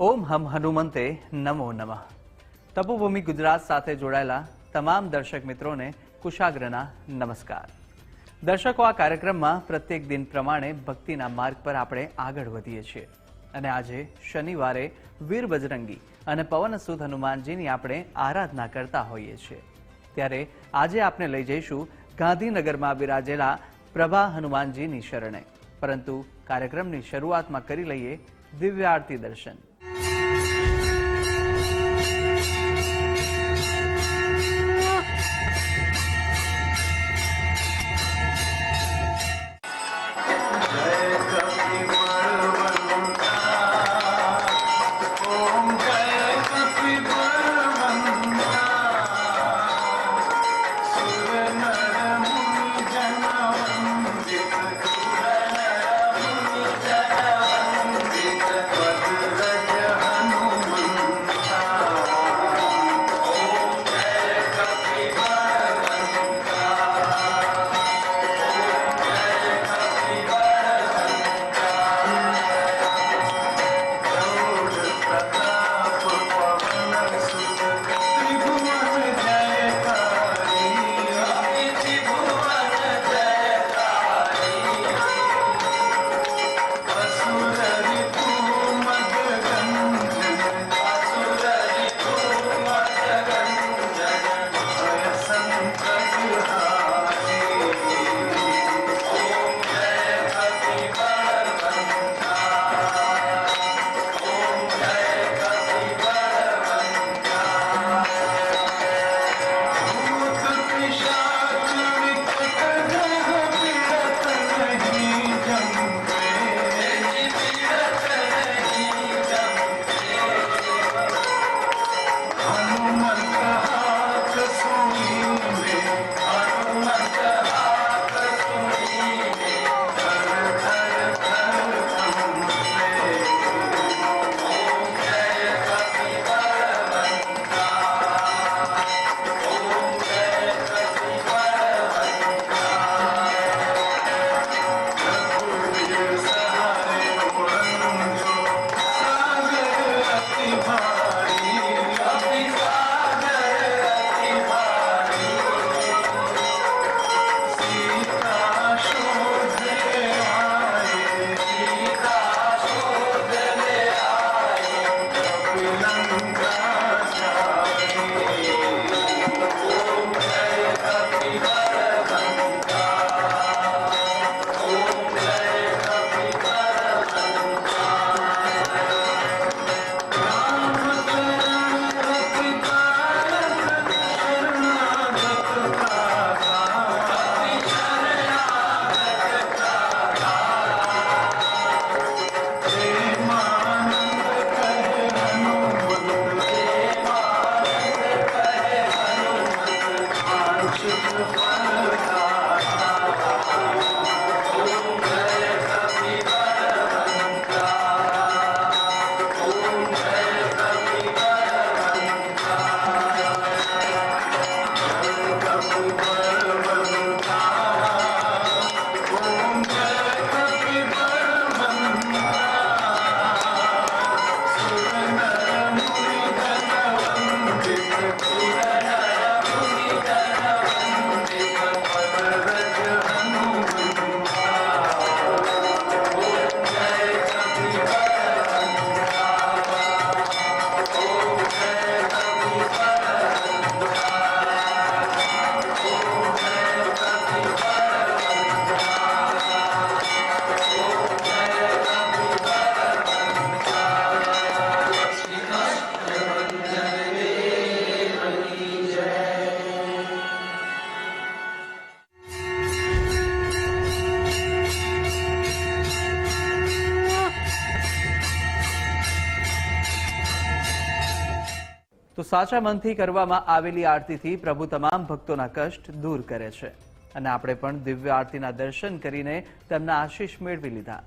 ઓમ હમ હનુમંતે નમો નમઃ. તપોભૂમિ ગુજરાત સાથે જોડાયેલા તમામ દર્શક મિત્રોને કુશાગ્રના નમસ્કાર. દર્શકો, આ કાર્યક્રમમાં પ્રત્યેક દિન પ્રમાણે ભક્તિના માર્ગ પર આપણે આગળ વધીએ છીએ. અને આજે શનિવારે વીર બજરંગી અને પવન સુદ હનુમાનજીની આપણે આરાધના કરતા હોઈએ છીએ. ત્યારે આજે આપણે લઈ જઈશું ગાંધીનગરમાં બિરાજેલા પ્રભા હનુમાનજીની શરણે. પરંતુ કાર્યક્રમની શરૂઆતમાં કરી લઈએ દિવ્યાર્તી દર્શન. સાચા મનથી કરવામાં આવેલી આરતીથી પ્રભુ તમામ ભક્તોના કષ્ટ દૂર કરે છે. અને આપણે પણ દિવ્ય આરતીના દર્શન કરીને તેમના આશીષ મેળવી લીધા.